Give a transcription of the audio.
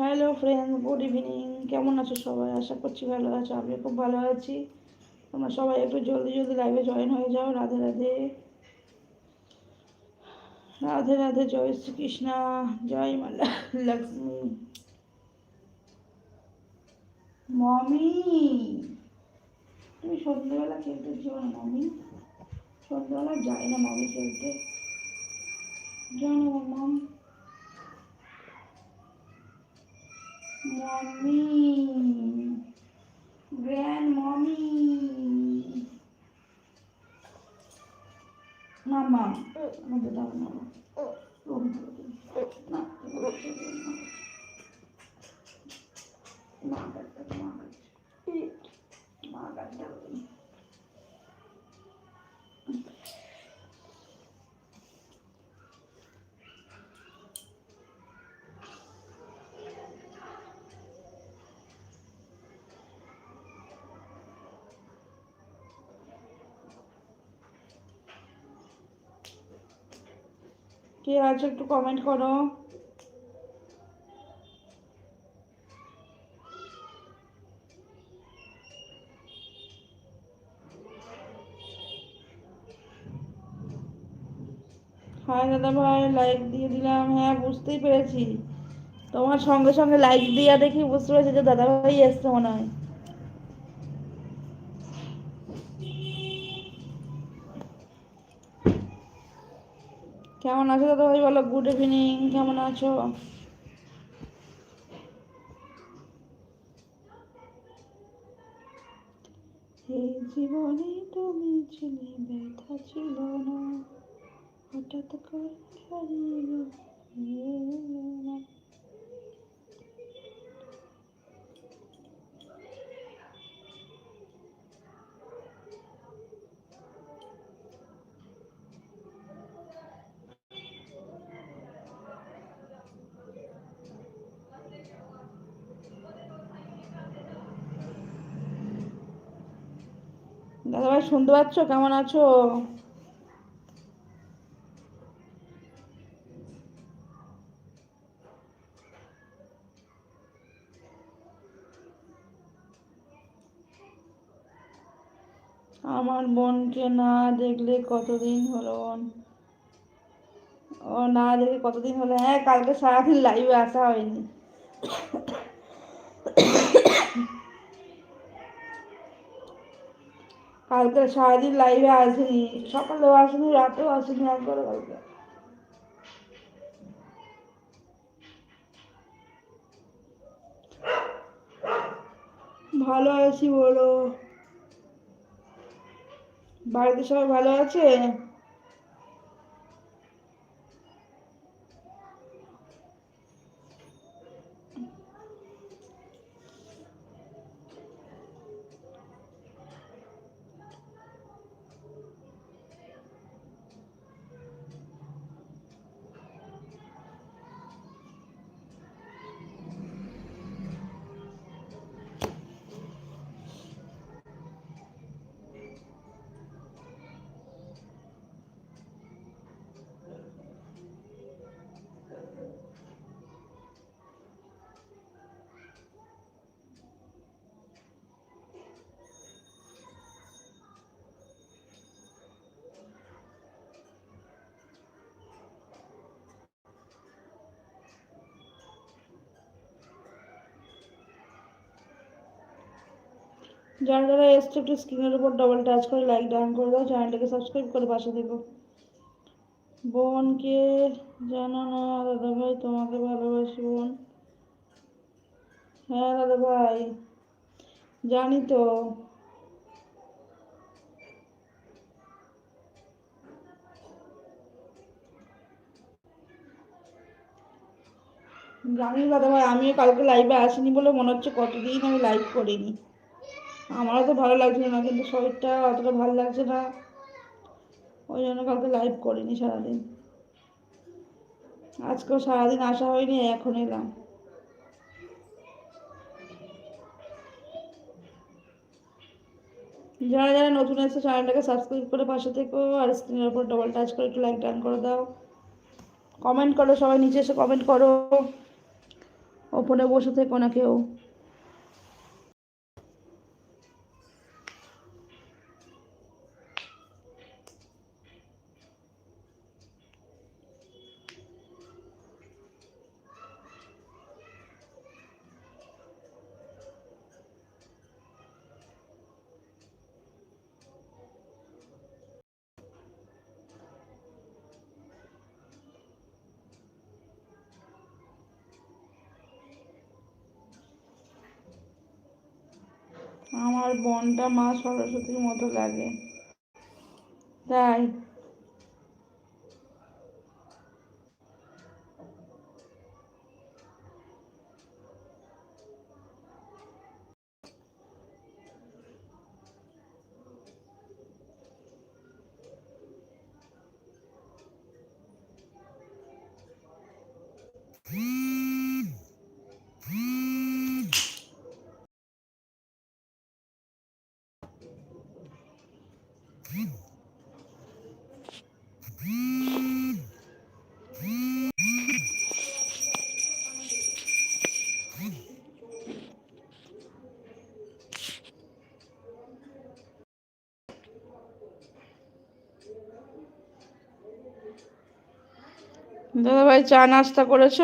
Hello friend good evening কেমন আছো সবাই? আশা করছি ভালো আছো। আমি খুব ভালো আছি। তোমরা সবাই একটু জলদি জলদি লাইভে জয়েন হয়ে যাও। রাধে রাধে। রাধে রাধে। জয় শ্রীকৃষ্ণ। জয় মা লক্ষ্মী। মমি! তুমি সন্ধ্যেবেলা খেলতে যেও না মমি? সন্ধ্যেবেলা যায় না মমি খেলতে। যাও না মাম মমি গ্র্যান্ড মমি মামা আমাদের দাও না না মা কাটতে মা কাটতে মা কাটতে কে আছে একটু কমেন্ট করো? হাই দাদা ভাই লাইক দিয়ে দিলাম। হ্যাঁ বুঝতেই পেরেছি। তোমার সঙ্গে সঙ্গে লাইক দিয়া দেখি বুঝতে পেরেছি যে দাদা ভাই এসছে মনে হয়। কেমন আছো দাদা ভাই? বলো গুড ইভিনিং কেমন আছো? জীবনে তুমি ছিলে ব্যথা ছিল না। হঠাৎ করে হারিয়ে দাদা ভাই শুনতে পাচ্ছ? কেমন আছো? আমার বোনকে না দেখলে কতদিন হলো ও না দেখে কতদিন হলো? হ্যাঁ কালকে সারাদিন লাইভে আসা হয়নি। কালকে সারাদিন লাইভে আসেনি। সকালেও আসেনি, রাতেও আসেনি একবারও কালকে। ভালো আছি বলো। বাড়িতে সবাই ভালো আছে? যারা যারা এসছে, একটু স্ক্রিনের উপর ডবল টাচ করে লাইক ডাউন করে দাও চ্যানেলটাকে সাবস্ক্রাইব করে পাশে দেখো বোনকে জানো না দাদা ভাই তোমাকে ভালোবাসি বোন। হ্যাঁ দাদা ভাই জানি তো। জানি দাদা ভাই আমিও কালকে লাইভে আসিনি বলে মনে হচ্ছে কতদিন আমি লাইভ করিনি। আমারও তো ভালো লাগছিল না, কিন্তু শরীরটা অতটা ভালো লাগছে না। ওই জন্য কালকে লাইভ করিনি সারাদিন। আজকেও সারাদিন আসা হয়নি, এখন এলাম। যারা যারা নতুন এসেছে চ্যানেলটাকে সাবস্ক্রাইব করে পাশে থেকো, আর স্ক্রিনের উপর ডবল টাচ করে একটু লাইক ডান করে দাও। কমেন্ট করো, সবাই নিচে এসে কমেন্ট করো। ওপরে বসে থেকো না কেউ। আমার বোনটা মা সরস্বতীর মতো লাগে। তাই দাদা ভাই চা নাস্তা করেছ?